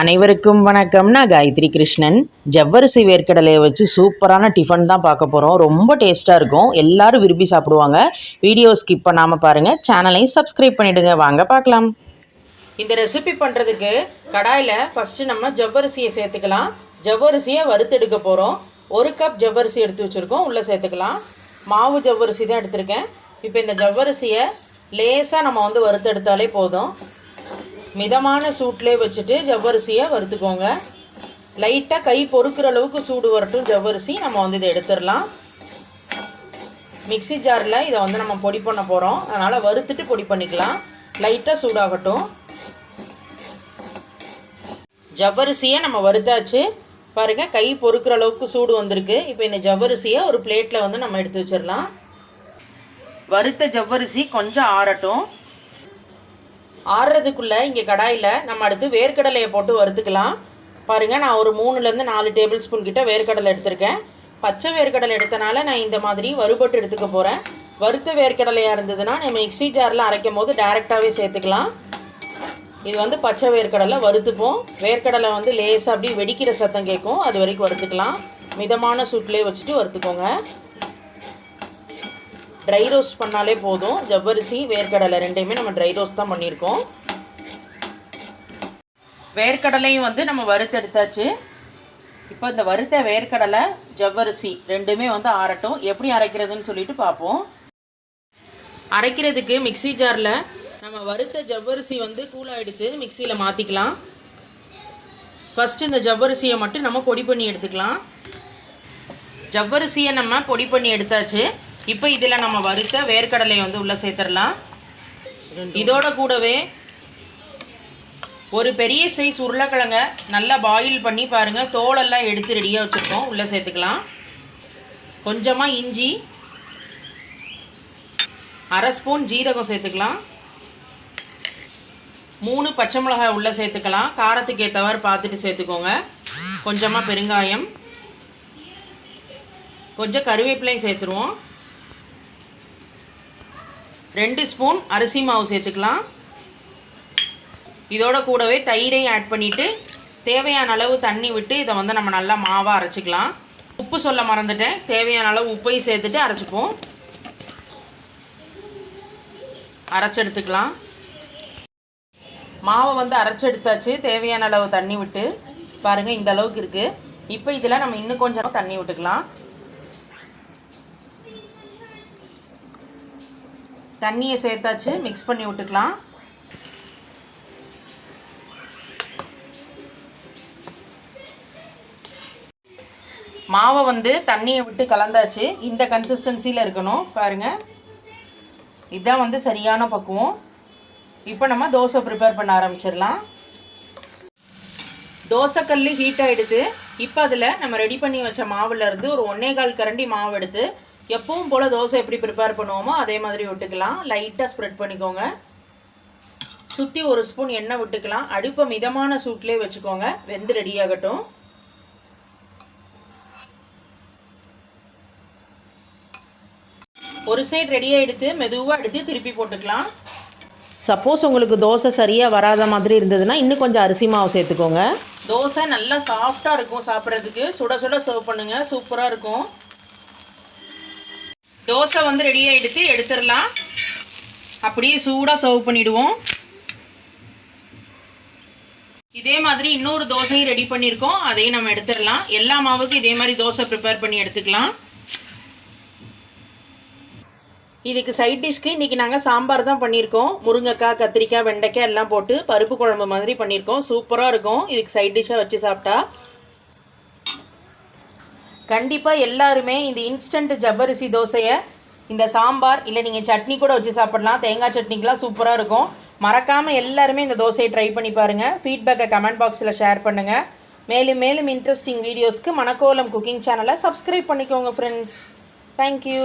அனைவருக்கும் வணக்கம் நான் காயத்ரி கிருஷ்ணன். ஜவ்வரிசி வேர்க்கடலையை வச்சு சூப்பரான டிஃபன் தான் பார்க்க போகிறோம் ரொம்ப டேஸ்ட்டாக இருக்கும். எல்லாரும் விரும்பி சாப்பிடுவாங்க. வீடியோ ஸ்கிப் பண்ணாமல் பாருங்கள் சேனலையும் சப்ஸ்கிரைப் பண்ணிவிடுங்க வாங்க பார்க்கலாம். இந்த ரெசிபி பண்ணுறதுக்கு கடாயில் ஃபஸ்ட்டு நம்ம ஜவ்வரிசியை சேர்த்துக்கலாம். ஜவ்வரிசியை வறுத்தெடுக்க போகிறோம் ஒரு கப் ஜவ்வரிசி எடுத்து வச்சுருக்கோம். உள்ளே சேர்த்துக்கலாம். மாவு ஜவ்வரிசி தான் எடுத்திருக்கேன். இப்போ இந்த ஜவ்வரிசியை லேசாக நம்ம வந்து வறுத்தெடுத்தாலே போதும். மிதமான சூட்லேயே வச்சுட்டு ஜவ்வரிசியை வறுத்துக்கோங்க. லைட்டாக கை பொறுக்கிற அளவுக்கு சூடு வரட்டும். ஜவ்வரிசி நம்ம வந்து இதை எடுத்துடலாம். மிக்ஸி ஜாரில் இதை வந்து நம்ம பொடி பண்ண போகிறோம் அதனால் வறுத்துட்டு பொடி பண்ணிக்கலாம். லைட்டாக சூடாகட்டும். ஜவ்வரிசியை நம்ம வறுத்தாச்சு. பாருங்கள் கை பொறுக்கிற அளவுக்கு சூடு வந்திருக்கு. இப்போ இந்த ஜவ்வரிசியை ஒரு பிளேட்டில் வந்து நம்ம எடுத்து வச்சிடலாம். வறுத்த ஜவ்வரிசி கொஞ்சம் ஆறட்டும். ஆறுறதுக்குள்ளே இங்கே கடாயில் நம்ம அடுத்து வேர்க்கடலையை போட்டு வறுத்துக்கலாம். பாருங்கள் நான் ஒரு மூணுலேருந்து நாலு டேபிள் ஸ்பூன் கிட்ட வேர்க்கடலை எடுத்திருக்கேன். பச்சை வேர்க்கடலை எடுத்தனால நான் இந்த மாதிரி வறுபட்டு எடுத்துக்க போகிறேன் வறுத்த வேர்க்கடலையாக இருந்ததுன்னா நம்ம மிக்ஸி ஜாரில் அரைக்கும் போது டேரெக்டாகவே சேர்த்துக்கலாம். இது வந்து பச்சை வேர்க்கடலை வறுத்துப்போம். வேர்க்கடலை வந்து லேசாக அப்படியே வெடிக்கிற சத்தம் கேட்கும். அது வரைக்கும் வறுத்துக்கலாம். மிதமான சூட்லேயே வச்சுட்டு வறுத்துக்கோங்க. ட்ரை ரோஸ்ட் பண்ணாலே போதும். ஜவ்வரிசி வேர்க்கடலை ரெண்டையுமே நம்ம ட்ரை ரோஸ்ட் தான் பண்ணியிருக்கோம். வேர்க்கடலையும் வந்து நம்ம வறுத்தெடுத்தாச்சு இப்போ இந்த வறுத்த வேர்க்கடலை ஜவ்வரிசி ரெண்டுமே வந்து ஆறட்டும். எப்படி அரைக்கிறதுன்னு சொல்லிட்டு பார்ப்போம். அரைக்கிறதுக்கு மிக்ஸி ஜாரில் நம்ம வறுத்த ஜவ்வரிசி வந்து கூலாகிடுத்து மிக்சியில் மாற்றிக்கலாம் ஃபஸ்ட்டு இந்த ஜவ்வரிசியை மட்டும் நம்ம பொடி பண்ணி எடுத்துக்கலாம். ஜவ்வரிசியை நம்ம பொடி பண்ணி எடுத்தாச்சு. இப்போ இதில் நம்ம வறுத்த வேர்க்கடலையை வந்து உள்ளே சேர்த்துடலாம். இதோட கூடவே ஒரு பெரிய சைஸ் உருளைக்கிழங்க நல்லா பாயில் பண்ணி பாருங்கள் தோலெல்லாம் எடுத்து ரெடியாக வச்சுருக்கோம். உள்ளே சேர்த்துக்கலாம். கொஞ்சமாக இஞ்சி அரை ஸ்பூன் ஜீரகம் சேர்த்துக்கலாம். மூணு பச்சை மிளகாய் உள்ளே சேர்த்துக்கலாம். காரத்துக்கு ஏற்றவாறு பார்த்துட்டு சேர்த்துக்கோங்க. கொஞ்சமாக பெருங்காயம். கொஞ்சம் கருவேப்பிலையும் சேர்த்துருவோம். ரெண்டு ஸ்பூன் அரிசி மாவு சேர்த்துக்கலாம். இதோட கூடவே தயிரையும் ஆட் பண்ணிவிட்டு தேவையான அளவு தண்ணி விட்டு இதை வந்து நம்ம நல்லா மாவாக அரைச்சிக்கலாம். உப்பு சொல்ல மறந்துட்டேன். தேவையான அளவு உப்பையும் சேர்த்துட்டு அரைச்சிப்போம். அரைச்செடுத்துக்கலாம். மாவை வந்து அரைச்செடுத்தாச்சு. தேவையான அளவு தண்ணி விட்டு. பாருங்கள் இந்த அளவுக்கு இருக்குது இப்போ இதில் நம்ம இன்னும் கொஞ்சம் தண்ணி விட்டுக்கலாம். தண்ணியை சேர்த்தாச்சு மிக்ஸ் பண்ணி விட்டுக்கலாம். மாவை வந்து தண்ணியை விட்டு கலந்தாச்சு. இந்த கன்சிஸ்டன்சியில் இருக்கணும் பாருங்கள் இதுதான் வந்து சரியான பக்குவம். இப்போ நம்ம தோசை ப்ரிப்பேர் பண்ண ஆரம்பிச்சிடலாம். தோசைக்கல் ஹீட் ஆகிடுது இப்போ அதில் நம்ம ரெடி பண்ணி வச்ச மாவுலேருந்து ஒரு ஒன்னே கால் கரண்டி மாவு எடுத்து எப்பவும் போல் தோசை எப்படி ப்ரிப்பேர் பண்ணுவோமோ அதே மாதிரி விட்டுக்கலாம். லைட்டாக ஸ்ப்ரெட் பண்ணிக்கோங்க. சுற்றி ஒரு ஸ்பூன் எண்ணெய் விட்டுக்கலாம். அடுப்பை மிதமான சூட்லேயே வச்சுக்கோங்க. வெந்து ரெடியாகட்டும் ஒரு சைடு ரெடியாக எடுத்து மெதுவாக எடுத்து திருப்பி போட்டுக்கலாம். சப்போஸ் உங்களுக்கு தோசை சரியாக வராத மாதிரி இருந்ததுன்னா இன்னும் கொஞ்சம் அரிசி மாவு சேர்த்துக்கோங்க. தோசை நல்லா சாஃப்டாக இருக்கும் சாப்பிட்றதுக்கு. சுட சுட சர்வ் பண்ணுங்கள் சூப்பராக இருக்கும். தோசை வந்து ரெடியாக எடுத்து எடுத்துடலாம். அப்படியே சூடாக சர்வ் பண்ணிவிடுவோம் இதே மாதிரி இன்னொரு தோசையும் ரெடி பண்ணியிருக்கோம். அதையும் நம்ம எடுத்துடலாம். எல்லா மாவுக்கும் இதே மாதிரி தோசை ப்ரிப்பேர் பண்ணி எடுத்துக்கலாம். இதுக்கு சைட் டிஷ்க்கு இன்றைக்கி நாங்கள் சாம்பார் தான் பண்ணியிருக்கோம். முருங்கைக்காய் கத்திரிக்காய் வெண்டைக்காய் எல்லாம் போட்டு பருப்பு குழம்பு மாதிரி பண்ணியிருக்கோம். சூப்பராக இருக்கும். இதுக்கு சைட் டிஷ்ஷாக வச்சு சாப்பிட்டா. கண்டிப்பாக எல்லாருமே இந்த இன்ஸ்டன்ட் ஜவ்வரிசி தோசையை இந்த சாம்பார் இல்லை நீங்கள் சட்னி கூட வச்சு சாப்பிட்லாம். தேங்காய் சட்னிக்கெலாம் சூப்பராக இருக்கும். மறக்காமல் எல்லாருமே இந்த தோசையை ட்ரை பண்ணி பாருங்கள் ஃபீட்பேக்கை கமெண்ட் பாக்ஸில் ஷேர் பண்ணுங்கள் மேலும் மேலும் இன்ட்ரெஸ்டிங் வீடியோஸ்க்கு மணக்கோலம் குக்கிங் சேனலை சப்ஸ்கிரைப் பண்ணிக்கோங்க ஃப்ரெண்ட்ஸ் தேங்க்யூ